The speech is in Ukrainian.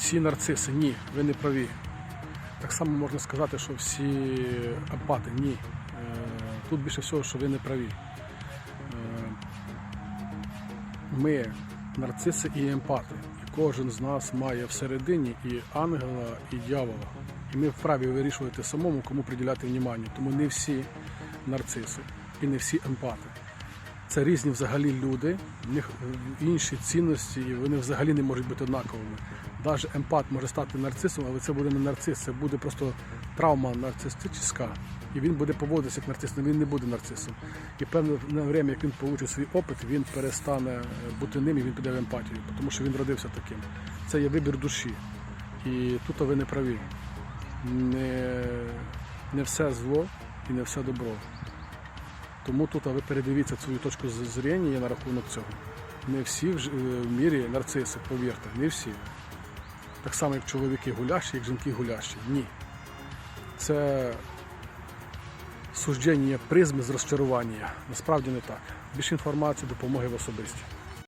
всі нарциси. Ні, ви не праві. Так само можна сказати, що всі емпати. Ні. Е, Тут більше всього, що ви не праві. Е, Ми нарциси і емпати. І кожен з нас має всередині і ангела, і дьявола. І ми вправі вирішувати самому, кому приділяти внимання. Тому не всі нарциси і не всі емпати. Це різні взагалі люди, в них е, інші цінності, і вони взагалі не можуть бути однаковими. Навіть емпат може стати нарцисом, але це буде не нарцис, це буде просто травма нарцистична, і він буде поводитися як нарцис, але він не буде нарцисом. І певне время, як він получить свій опит, він перестане е, бути ним і він піде в емпатію, тому що він родився таким. Це є вибір душі. І тут ви не праві. Не, не все зло і не все добро. Тому тут ви передивіться свою точку зріння на рахунок цього. Не всі е, в мірі нарциси, повірте, не всі. Так само, як чоловіки гулящі, як жінки гулящі. Ні. Це суждення призми з розчарування. Насправді не так. Більше інформації, допомоги в особисті.